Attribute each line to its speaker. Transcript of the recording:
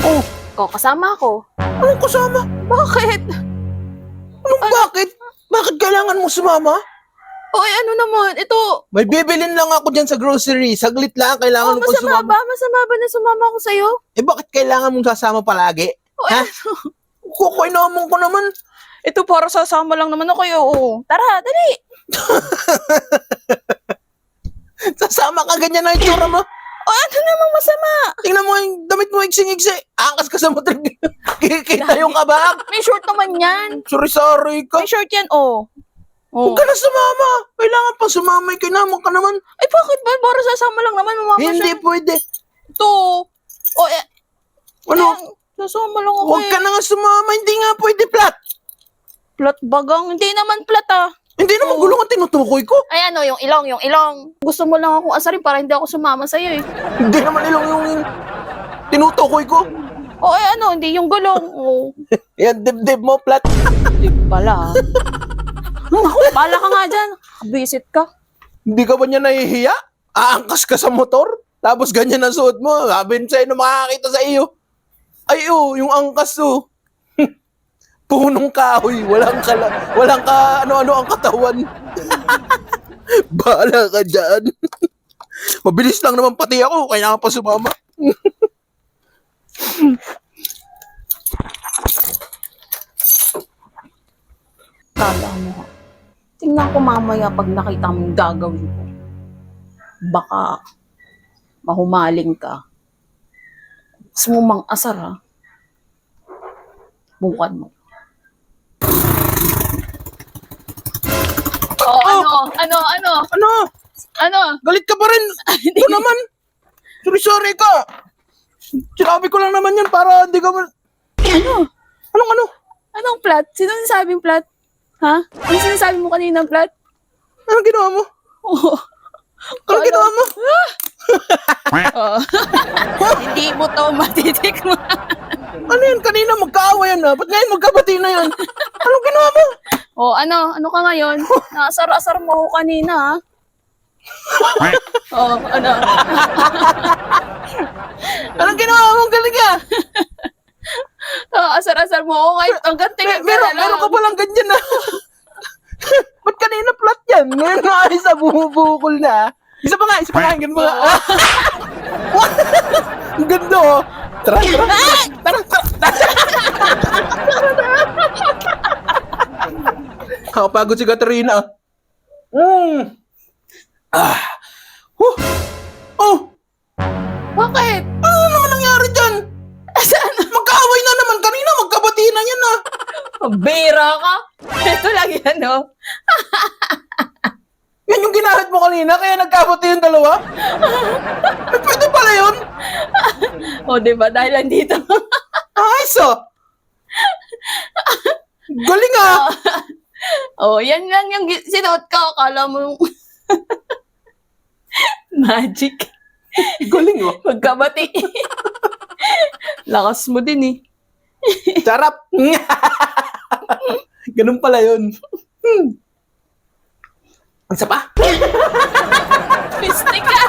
Speaker 1: Oh,
Speaker 2: Ikaw, kasama ako.
Speaker 1: anong kasama?
Speaker 2: Bakit?
Speaker 1: Anong bakit? Bakit kailangan mo sumama?
Speaker 2: O, eh, ano naman? Ito,
Speaker 1: May bibilin lang ako dyan sa grocery. Saglit lang,
Speaker 2: oh,
Speaker 1: kailangan mo pa
Speaker 2: masama
Speaker 1: sumama.
Speaker 2: ba? Masama ba na sumama ako sa'yo?
Speaker 1: Eh bakit kailangan mong sasama palagi?
Speaker 2: O,
Speaker 1: Ha?
Speaker 2: ano?
Speaker 1: Kukuinamon ko naman.
Speaker 2: Ito, para sasama lang naman ako. Oo. Tara, dali.
Speaker 1: Sasama ka ganyan na itsura mo.
Speaker 2: O, ano namang masama?
Speaker 1: Tingnan mo yung damit mo iksing-iksi. Angas ka sa motor. Kikita yung kabak.
Speaker 2: May short naman yan.
Speaker 1: Sorry-sorry ka.
Speaker 2: May short yan, oh. Oh.
Speaker 1: Huwag ka na sumama. Kailangan pa sumama. Kinaman ka naman.
Speaker 2: Ay, bakit ba? Para sasama lang naman. Mama
Speaker 1: Hindi pwede.
Speaker 2: Ito. O, eh,
Speaker 1: Ano?
Speaker 2: eh, sasama lang ako
Speaker 1: Huwag
Speaker 2: eh.
Speaker 1: ka na nga sumama. Hindi nga pwede plat.
Speaker 2: Plat bagang. Hindi naman plat ah.
Speaker 1: Hindi naman
Speaker 2: Oo.
Speaker 1: gulong ang tinutukoy ko.
Speaker 2: Ay, ano, yung ilong, yung ilong. Gusto mo lang akong asarin para hindi ako sumama sa'yo eh.
Speaker 1: Hindi naman ilong yung tinutukoy ko.
Speaker 2: O, eh, ano, hindi yung gulong. O,
Speaker 1: Yan, dibdib mo, plat.
Speaker 2: hindi pala ah. Ako, bala ka nga dyan. Visit ka.
Speaker 1: Hindi ka ba niya nahihiya? Aangkas ka sa motor? Tapos ganyan ang suot mo. Sabihin sa'yo na makakita sa iyo. Ay, oh, yung angkas, oh. Punong kahoy. Walang, kala, walang ka, ano-ano ang katawan. Bahala ka dyan. Mabilis lang naman pati ako. Kailangan pa sumama.
Speaker 2: Kala mo ha. Tingnan ko mamaya pag nakita mo yung gagawin ko. Baka mahumaling ka. Gusto mo mang asar ha. Bukan mo. Oh, ano? Ano? Ano?
Speaker 1: Ano?
Speaker 2: Ano?
Speaker 1: Galit ka pa rin. Ito naman. Sorry-sorry ka. Sinabi ko lang naman yan para hindi ka man...
Speaker 2: Ano?
Speaker 1: Anong ano?
Speaker 2: Anong plat? Sino sinasabing plat? Ha? Ano sinasabi mo kanina plat?
Speaker 1: Anong ginawa mo?
Speaker 2: Oo.
Speaker 1: Anong ginawa mo?
Speaker 2: Oo. Hindi mo to matitikman.
Speaker 1: Ano yan? Kanina magkaaway yan ha. Ba't ngayon magkabati na yan? Anong ginawa mo?
Speaker 2: O ano? Ano ka ngayon? Nasar-asar mo ako kanina, ha? oh, ano?
Speaker 1: Anong ginawa mo? Galing ka.
Speaker 2: Oh, asar-asar mo ako kahit hanggang tingin ka
Speaker 1: Meron,
Speaker 2: na lang.
Speaker 1: meron ka palang ganyan na. Ba't kanina flat yan? Ngayon na ay sa bumubukol na. Isa pa nga, isa pa nga. Ganun pa nga. Ang ganda oh. Tara, tara. Tara, tara. Nakapagod si Katrina. Mm. Ah. Huh. Oh,
Speaker 2: Bakit?
Speaker 1: ano naman nangyari dyan?
Speaker 2: Saan?
Speaker 1: Magkaaway na naman. Kanina magkabati na yan ah.
Speaker 2: Bira ka? Ito lang yan, oh.
Speaker 1: Yan yung ginahit mo kanina, kaya nagkabati yung dalawa? Eh, pwede pala yun.
Speaker 2: O, di ba? Dahil andito.
Speaker 1: Ayos ah. Galing ah.
Speaker 2: oh, yan lang yung sinuot ko. Akala mo yung... Magic.
Speaker 1: Galing oh.
Speaker 2: Magkabati. Lakas mo din eh.
Speaker 1: Sarap. Ganun pala yun. Hmm. Isa pa?
Speaker 2: Twisting ka.